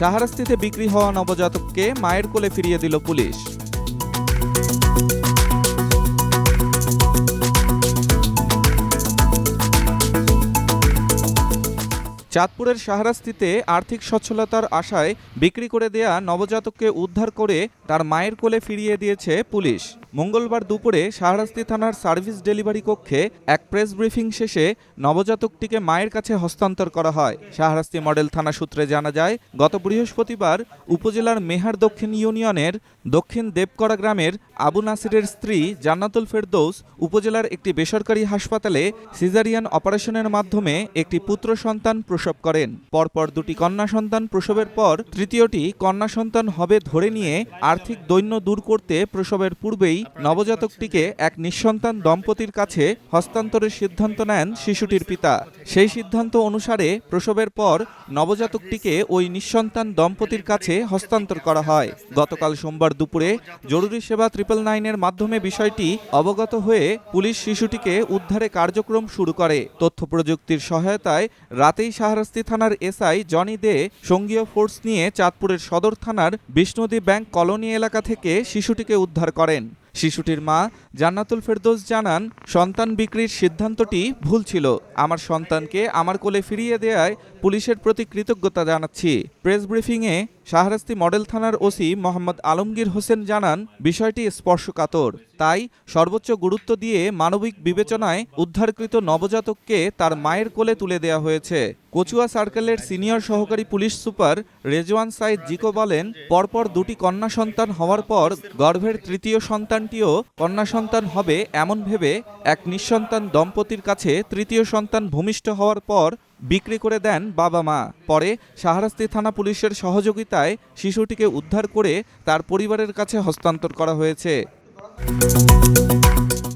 শাহরাস্তিতে বিক্রি হওয়া নবজাতককে মায়ের কোলে ফিরিয়ে দিল পুলিশ। চাঁদপুরের শাহরাস্তিতে আর্থিক সচ্ছলতার আশায় বিক্রি করে দেয়া নবজাতককে উদ্ধার করে তার মায়ের কোলে ফিরিয়ে দিয়েছে পুলিশ। মঙ্গলবার দুপুরে শাহরাস্তি থানার সার্ভিস ডেলিভারি কক্ষে এক প্রেস ব্রিফিং শেষে নবজাতকটিকে মায়ের কাছে হস্তান্তর করা হয়। শাহরাস্তি মডেল থানা সূত্রে জানা যায়, গত বৃহস্পতিবার উপজেলার মেহার দক্ষিণ ইউনিয়নের দক্ষিণ দেবকড়া গ্রামের আবু নাসিরের স্ত্রী জান্নাতুল ফেরদৌস উপজেলার একটি বেসরকারি হাসপাতালে সিজারিয়ান অপারেশনের মাধ্যমে একটি পুত্র সন্তান প্রসব করেন। পরপর দুটি কন্যা সন্তান প্রসবের পর তৃতীয়টি কন্যা সন্তান হবে ধরে নিয়ে আর্থিক দৈন্য দূর করতে প্রসবের পূর্বেই নবজাতকটিকে এক নিঃসন্তান দম্পতির কাছে হস্তান্তরের সিদ্ধান্ত নেন শিশুটির পিতা। সেই সিদ্ধান্ত অনুসারে প্রসবের পর নবজাতকটিকে ওই নিঃসন্তান দম্পতির কাছে হস্তান্তর করা হয়। গতকাল সোমবার দুপুরে জরুরি সেবা ট্রিপল নাইনের মাধ্যমে বিষয়টি অবগত হয়ে পুলিশ শিশুটিকে উদ্ধারে কার্যক্রম শুরু করে। তথ্য প্রযুক্তির সহায়তায় রাতেই শাহরাস্তি থানার এসআই জনি দে সঙ্গীয় ফোর্স নিয়ে চাঁদপুরের সদর থানার বিষ্ণুদী ব্যাংক কলোনি এলাকা থেকে শিশুটিকে উদ্ধার করেন। শিশুটির মা জান্নাতুল ফেরদোস জানান, সন্তান বিক্রির সিদ্ধান্তটি ভুল ছিল। আমার সন্তানকে আমার কোলে ফিরিয়ে দেয়ায় পুলিশের প্রতি কৃতজ্ঞতা জানাচ্ছি। প্রেস ব্রিফিংয়ে শাহরাস্তি মডেল থানার ওসি মোহাম্মদ আলমগীর হোসেন জানান, বিষয়টি স্পর্শকাতর। তাই সর্বোচ্চ গুরুত্ব দিয়ে মানবিক বিবেচনায় উদ্ধারকৃত নবজাতককে তার মায়ের কোলে তুলে দেওয়া হয়েছে। কচুয়া সার্কেলের সিনিয়র সহকারী পুলিশ সুপার রেজওয়ান সাইদ জিকো বলেন, পরপর দুটি কন্যা সন্তান হওয়ার পর গর্ভের তৃতীয় সন্তানটিও কন্যা সন্তান হবে এমন ভেবে এক নিঃসন্তান দম্পতির কাছে তৃতীয় সন্তান ভূমিষ্ঠ হওয়ার পর বিক্রি করে দেন বাবা মা। পরে শাহরাস্তি থানা পুলিশের সহযোগিতায় শিশুটিকে উদ্ধার করে তার পরিবারের কাছে হস্তান্তর করা হয়েছে।